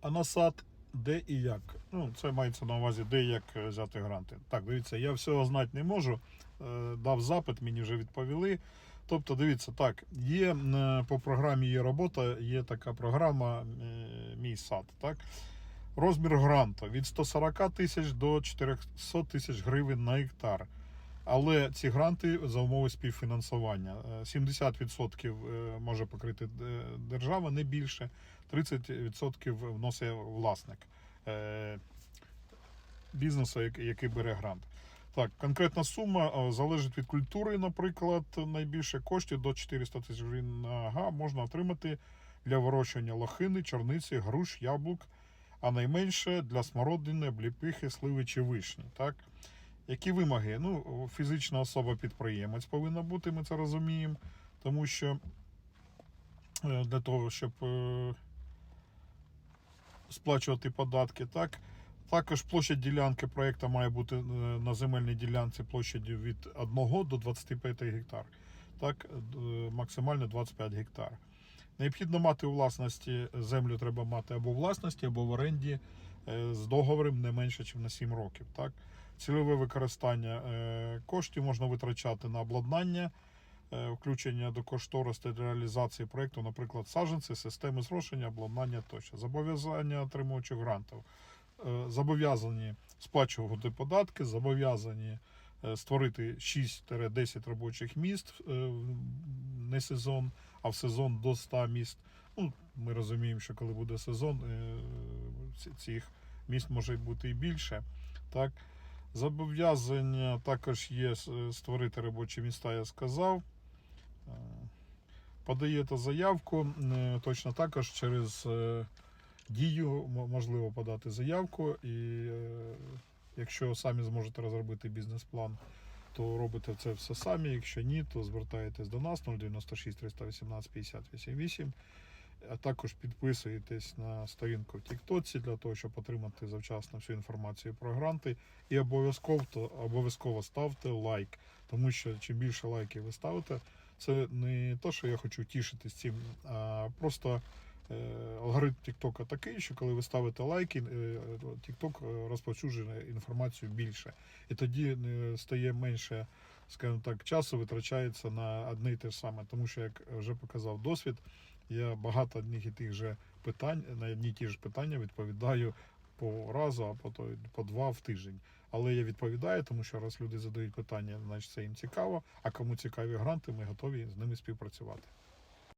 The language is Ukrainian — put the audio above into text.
А на сад де і як? Ну, це мається на увазі, де і як е, взяти гранти. Так, дивіться, я всього знати не можу. Е, Дав запит, мені вже відповіли. Тобто, дивіться, так, є е, по програмі є робота, є така програма Мій сад. Так? Розмір гранту від 140 тисяч до 400 тисяч гривень на гектар. Але ці гранти за умови співфінансування. Е, 70% е, може покрити е, держава, не більше. 30% вносить власник е, бізнесу, який- бере грант. Так, конкретна сума е, залежить від культури, наприклад, найбільше коштів до 400 тисяч гривень на га можна отримати для вирощування лохини, чорниці, груш, яблук, а найменше для смородини, обліпихи, сливи чи вишні. Так? Які вимоги? Ну, фізична особа-підприємець повинна бути, ми це розуміємо, тому що е, для того, щоб е, сплачувати податки, так. Також площа ділянки проєкту має бути е, на земельній ділянці площадю від 1 до 25 гектар. Так, максимально 25 гектар. Необхідно мати у власності землю треба мати або власності, або в оренді е, з договором не менше, ніж на 7 років. Так? Цільове використання е, коштів можна витрачати на обладнання, е, включення до кошторису для реалізації проєкту, наприклад, саджанці, системи зрошення, обладнання тощо. Зобов'язання отримувачів грантів. Е, Зобов'язані сплачувати податки, зобов'язані е, створити 6-10 робочих міст е, в не сезон, а в сезон до 100 міст. Ну, ми розуміємо, що коли буде сезон, е, цих міст може бути і більше. Так. Зобов'язання також є створити робочі міста, я сказав. Е, Подаєте заявку, е, точно також через е, дію можливо подати заявку, і е, якщо самі зможете розробити бізнес-план, то робите це все самі. Якщо ні, то звертаєтесь до нас 096 318 5088. А також підписуєтесь на сторінку в Тіктоці для того, щоб отримати завчасно всю інформацію про гранти. І обов'язково обов'язково ставте лайк, тому що чим більше лайків ви ставите, це не то, що я хочу тішитись цим, а просто алгоритм Тіктока такий, що коли ви ставите лайки, Тікток розповсюджує інформацію більше. І тоді е, стає менше, скажімо так, часу витрачається на одне і те ж саме. Тому що, як вже показав досвід, я багато одних і тих же питань, на одні й ті ж питання відповідаю по разу, а по, по два в тиждень. Але я відповідаю, тому що раз люди задають питання, значить це їм цікаво. А кому цікаві гранти, ми готові з ними співпрацювати.